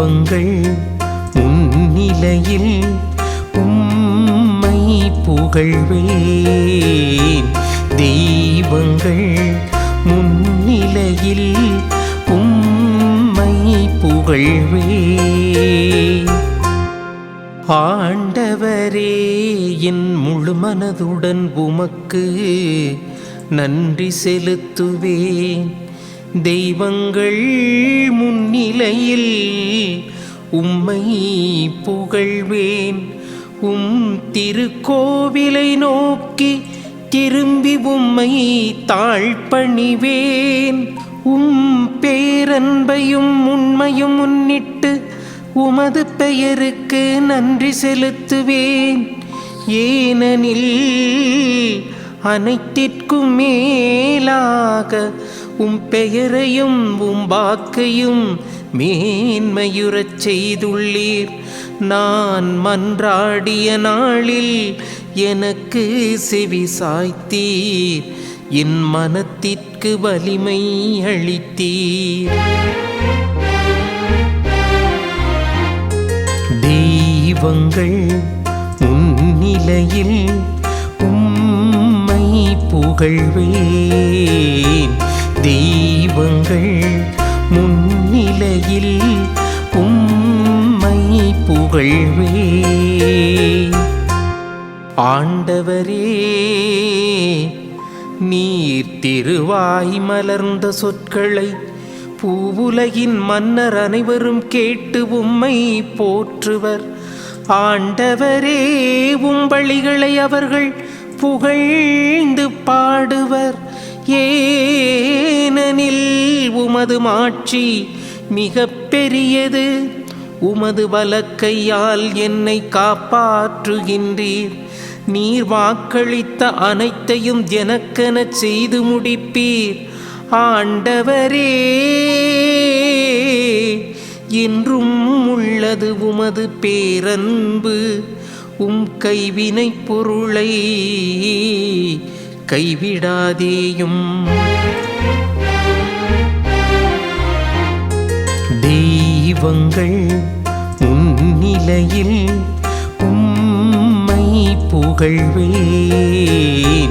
தெய்வங்கள் உன்னிலையில் உம்மை புகழ்வேன். தெய்வங்கள் முன்னிலையில் உம்மை புகழ்வே ஆண்டவரே என் முழு மனதுடன் உமக்கு நன்றி செலுத்துவேன். தெய்வங்கள் முன்னிலையில் உம்மை புகழ்வேன். உம் திருக்கோவிலை நோக்கி திரும்பி உம்மை தாழ்பணிவேன் உம் பேரன்பையும் உண்மையும் முன்னிட்டு உமது பெயருக்கு நன்றி செலுத்துவேன். ஏனெனில் அனைத்திற்கும் மேலாக உம் பெயரையும் உம் வாக்கையும் மேன்மையுறச் செய்துள்ளீர். நான் மன்றாடிய நாளில் எனக்கு செவி சாய்த்தீர். என் மனத்திற்கு வலிமை அளித்தீர். தெய்வங்கள் முன்னிலையில் உம்மை புகழ்வேன். தெய்வங்கள் முன்னிலையில் உம்மை புகழ்வே ஆண்டவரே நீர் திருவாய் மலர்ந்த சொற்களை பூவுலகின் மன்னர் அனைவரும் கேட்டு உம்மை போற்றுவர். ஆண்டவரே உம்பளிகளை அவர்கள் புகழ்ந்து பாடு உமது மாட்சி மிக பெரியது. உமது வலக்கையால் என்னை காப்பாற்றுகின்றீர். நீர் வாக்களித்த அனைத்தையும் எனக்கென செய்து முடிப்பீர். ஆண்டவரே என்றும் உள்ளது உமது பேரன்பு. உம் கைவினை பொருளை கைவிடாதேயும். தெய்வங்கள் முன்னிலையில் உம்மை புகழ்வேன்.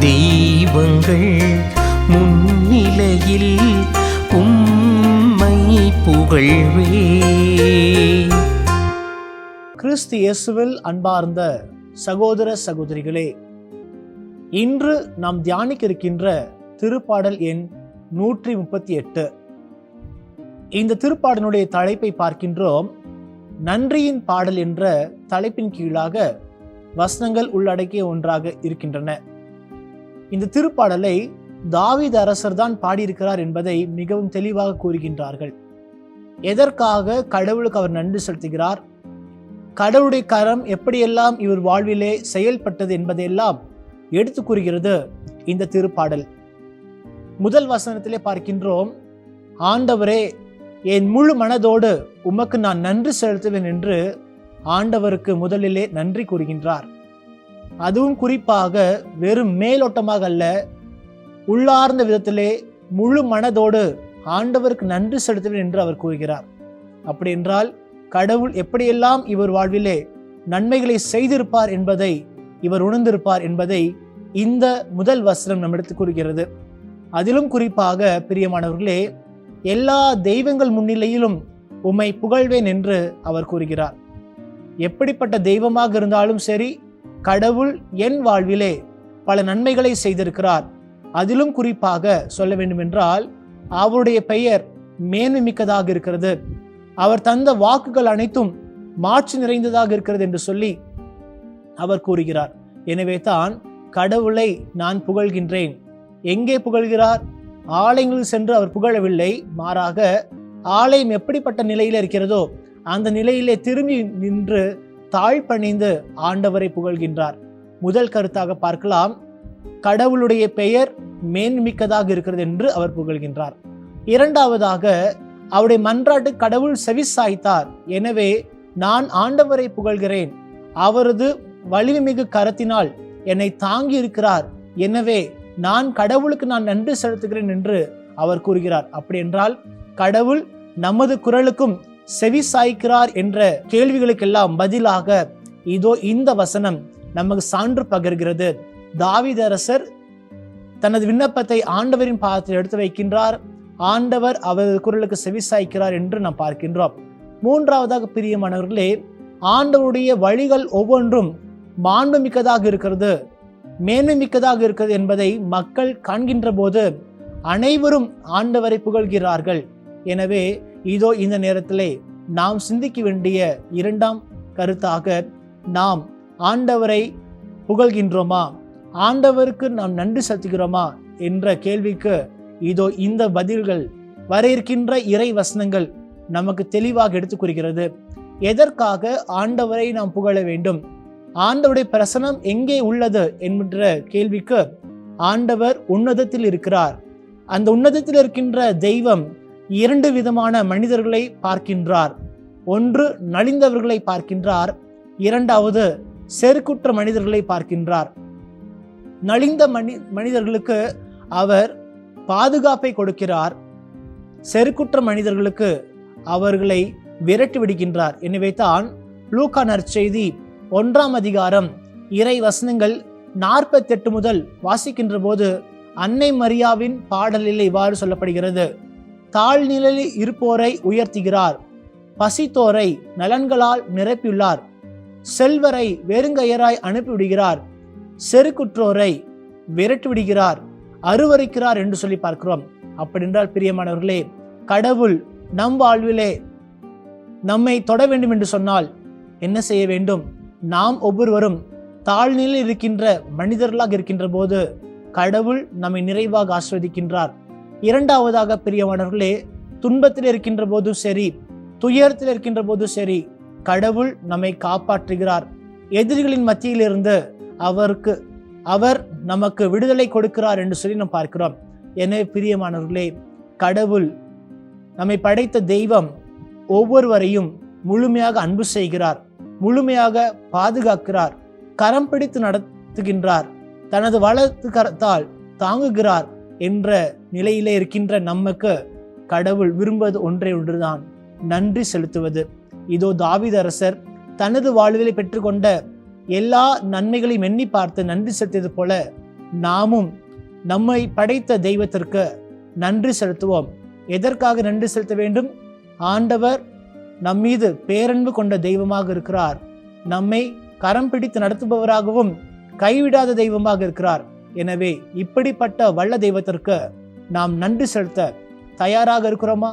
தெய்வங்கள் முன்னிலையில் உம்மை புகழ்வேன். கிறிஸ்து இயேசுவில் அன்பார்ந்த சகோதர சகோதரிகளே இன்று நாம் தியானிக்க இருக்கின்ற திருப்பாடல் எண் நூற்றி முப்பத்தி எட்டு. இந்த திருப்பாடனுடைய தலைப்பை பார்க்கின்றோம். நன்றியின் பாடல் என்ற தலைப்பின் கீழாக வசனங்கள் உள்ளடக்கிய ஒன்றாக இருக்கின்றன. இந்த திருப்பாடலை தாவித அரசர் தான் பாடியிருக்கிறார் என்பதை மிகவும் தெளிவாக கூறுகின்றார்கள். எதற்காக கடவுளுக்கு அவர் நன்றி செலுத்துகிறார்? கடவுளுடைய கரம் எப்படியெல்லாம் இவர் வாழ்விலே செயல்பட்டது என்பதையெல்லாம் எடுத்து கூறுகிறது இந்த திருப்பாடல். முதல் வசனத்திலே பார்க்கின்றோம். ஆண்டவரே என் முழு மனதோடு உமக்கு நான் நன்றி செலுத்துவேன் என்று ஆண்டவருக்கு முதலிலே நன்றி கூறுகின்றார். அதுவும் குறிப்பாக வெறும் மேலோட்டமாக அல்ல உள்ளார்ந்த விதத்திலே முழு மனதோடு ஆண்டவருக்கு நன்றி செலுத்துவேன் என்று அவர் கூறுகிறார். அப்படி என்றால் கடவுள் எப்படியெல்லாம் இவர் வாழ்விலே நன்மைகளை செய்திருப்பார் என்பதை இவர் உணர்ந்திருப்பார் என்பதை இந்த முதல் வசனம் நம்மிடத்து கூறுகிறது. அதிலும் குறிப்பாக பிரியமானவர்களே எல்லா தெய்வங்கள் முன்னிலையிலும் உம்மை புகழ்வேன் என்று அவர் கூறுகிறார். எப்படிப்பட்ட தெய்வமாக இருந்தாலும் சரி கடவுள் என் வாழ்விலே பல நன்மைகளை செய்திருக்கிறார். அதிலும் குறிப்பாக சொல்ல வேண்டுமென்றால் அவருடைய பெயர் மேன்மைமிக்கதாக இருக்கிறது. அவர் தந்த வாக்குகள் அனைத்தும் மாற்று நிறைந்ததாக இருக்கிறது என்று சொல்லி அவர் கூறுகிறார். எனவே தான் கடவுளை நான் புகழ்கின்றேன். எங்கே புகழ்கிறார்? ஆலயங்களில் சென்று அவர் புகழவில்லை. மாறாக ஆலயம் எப்படிப்பட்ட நிலையில் இருக்கிறதோ அந்த நிலையிலே திரும்பி நின்று தாழ்பணிந்து ஆண்டவரை புகழ்கின்றார். முதல் கருத்தாக பார்க்கலாம். கடவுளுடைய பெயர் மேன்மிக்கதாக இருக்கிறது என்று அவர் புகழ்கின்றார். இரண்டாவதாக அவருடைய மன்றாட்டு கடவுள் செவி சாய்த்தார் எனவே நான் ஆண்டவரை புகழ்கிறேன். அவரது வலிமைமிகு கரத்தினால் என்னை தாங்கி இருக்கிறார் எனவே நான் கடவுளுக்கு நான் நன்றி செலுத்துகிறேன் என்று அவர் கூறுகிறார். அப்படி என்றால் கடவுள் நமது குரலுக்கும் செவி சாய்க்கிறார் என்ற கேள்விகளுக்கெல்லாம் பதிலாக இதோ இந்த வசனம் நமக்கு சான்று பகர்கிறது. தாவிதரசர் தனது விண்ணப்பத்தை ஆண்டவரின் பாதத்தில் எடுத்து வைக்கின்றார். ஆண்டவர் அவரது குரலுக்கு செவி சாய்க்கிறார் என்று நாம் பார்க்கின்றோம். மூன்றாவதாக பிரியமானவர்களே ஆண்டவருடைய வழிகள் ஒவ்வொன்றும் மாண்புமிக்கதாக இருக்கிறது. மேன்மைமிக்கதாக இருக்கிறது என்பதை மக்கள் காண்கின்ற போது அனைவரும் ஆண்டவரை புகழ்கிறார்கள். எனவே இதோ இந்த நேரத்திலே நாம் சிந்திக்க வேண்டிய இரண்டாம் கருத்தாக நாம் ஆண்டவரை புகழ்கின்றோமா? ஆண்டவருக்கு நாம் நன்றி செலுத்துகிறோமா? என்ற கேள்விக்கு இதோ இந்த பதில்கள் வர இருக்கின்ற இறை வசனங்கள் நமக்கு தெளிவாக எடுத்துக் கூறுகிறது. எதற்காக ஆண்டவரை நாம் புகழ வேண்டும்? ஆண்டவருடைய பிரசனம் எங்கே உள்ளது என்கின்ற கேள்விக்கு ஆண்டவர் உன்னதத்தில் இருக்கிறார். அந்த உன்னதத்தில் இருக்கின்ற தெய்வம் இரண்டு விதமான மனிதர்களை பார்க்கின்றார். ஒன்று நலிந்தவர்களை பார்க்கின்றார் இரண்டாவது செருக்குற்ற மனிதர்களை பார்க்கின்றார். நலிந்த மனி மனிதர்களுக்கு அவர் பாதுகாப்பை கொடுக்கிறார் செருக்குற்ற மனிதர்களுக்கு அவர்களை விரட்டி விடுகின்றார். எனவே தான் லூக்கா நற்செய்தி ஒன்றாம் அதிகாரம் இறை வசனங்கள் நாற்பத்தெட்டு முதல் வாசிக்கின்ற போது அன்னை மரியாவின் பாடலில் இவ்வாறு சொல்லப்படுகிறது. தாழ்நிலையில் இருப்போரை உயர்த்துகிறார். பசித்தோரை நலன்களால் நிரப்பியுள்ளார். செல்வரை வெறுங்கையராய் அனுப்பிவிடுகிறார். செருக்குற்றோரை விரட்டி விடுகிறார் அருவருக்கிறார் என்று சொல்லி பார்க்கிறோம். அப்படின்றால் பிரியமானவர்களே கடவுள் நம் வாழ்விலே நம்மை தொட வேண்டும் என்று சொன்னால் என்ன செய்ய வேண்டும்? நாம் ஒவ்வொருவரும் தாழ்நிலையில் இருக்கின்ற மனிதர்களாக இருக்கின்ற போது கடவுள் நம்மை நிறைவாக ஆஸ்வதிக்கின்றார். இரண்டாவதாக பிரியமானவர்களே துன்பத்தில் இருக்கின்ற போதும் சரி துயரத்தில் இருக்கின்ற போதும் சரி கடவுள் நம்மை காப்பாற்றுகிறார். எதிரிகளின் மத்தியிலிருந்து அவருக்கு அவர் நமக்கு விடுதலை கொடுக்கிறார் என்று சொல்லி நாம் பார்க்கிறோம். எனவே பிரியமானவர்களே கடவுள் நம்மை படைத்த தெய்வம் ஒவ்வொருவரையும் முழுமையாக அன்பு செய்கிறார். முழுமையாக பாதுகாக்கிறார். கரம் பிடித்து நடத்துகின்றார். தனது வலது கரத்தால் தாங்குகிறார் என்ற நிலையிலே இருக்கின்ற நமக்கு கடவுள் விரும்புவது ஒன்றே ஒன்றுதான். நன்றி செலுத்துவது. இதோ தாவிதரசர் தனது வாழ்விலை பெற்றுக்கொண்ட எல்லா நன்மைகளையும் எண்ணி பார்த்து நன்றி செலுத்தியது போல நாமும் நம்மை படைத்த தெய்வத்திற்கு நன்றி செலுத்துவோம். எதற்காக நன்றி செலுத்த வேண்டும்? ஆண்டவர் நம்மீது பேரன்பு கொண்ட தெய்வமாக இருக்கிறார். நம்மை கரம் பிடித்து நடத்துபவராகவும் கைவிடாத தெய்வமாக இருக்கிறார். எனவே இப்படிப்பட்ட வல்ல தெய்வத்திற்கு நாம் நன்றி செலுத்த தயாராக இருக்கிறோமா?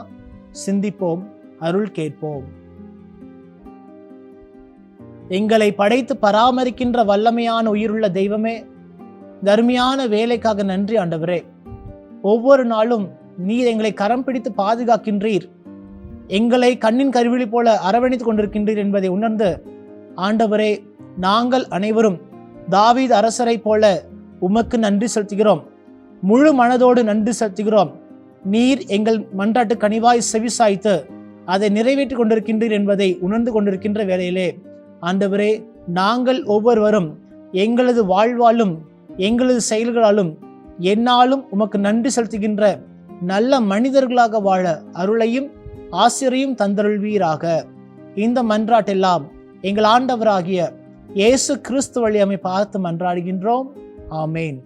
சிந்திப்போம் அருள் கேட்போம். எங்களை படைத்து பராமரிக்கின்ற வல்லமையான உயிருள்ள தெய்வமே தர்மியான வேலைக்காக நன்றி ஆண்டவரே. ஒவ்வொரு நாளும் நீர் எங்களை கரம் பிடித்து பாதுகாக்கின்றீர். எங்களை கண்ணின் கருவிழி போல அரவணைத்துக் கொண்டிருக்கின்றீர் என்பதை உணர்ந்து ஆண்டவரே நாங்கள் அனைவரும் தாவீத் அரசரை போல உமக்கு நன்றி செலுத்துகிறோம். முழு மனதோடு நன்றி செலுத்துகிறோம். நீர் எங்கள் மன்றாட்டு கனிவாய் செவிசாய்த்து அதை நிறைவேற்றி கொண்டிருக்கின்றீர் என்பதை உணர்ந்து கொண்டிருக்கின்ற வேளையிலே ஆண்டவரே நாங்கள் ஒவ்வொருவரும் எங்களது வாழ்வாலும் எங்களது செயல்களாலும் என்னாலும் உமக்கு நன்றி செலுத்துகின்ற நல்ல மனிதர்களாக வாழ அருளையும் ஆசிரியும் தந்தருள்வீராக. இந்த மன்றாட்டெல்லாம் எங்கள் ஆண்டவராகிய இயேசு கிறிஸ்து வழி அமை பார்த்து மன்றாடுகின்றோம். ஆமேன்.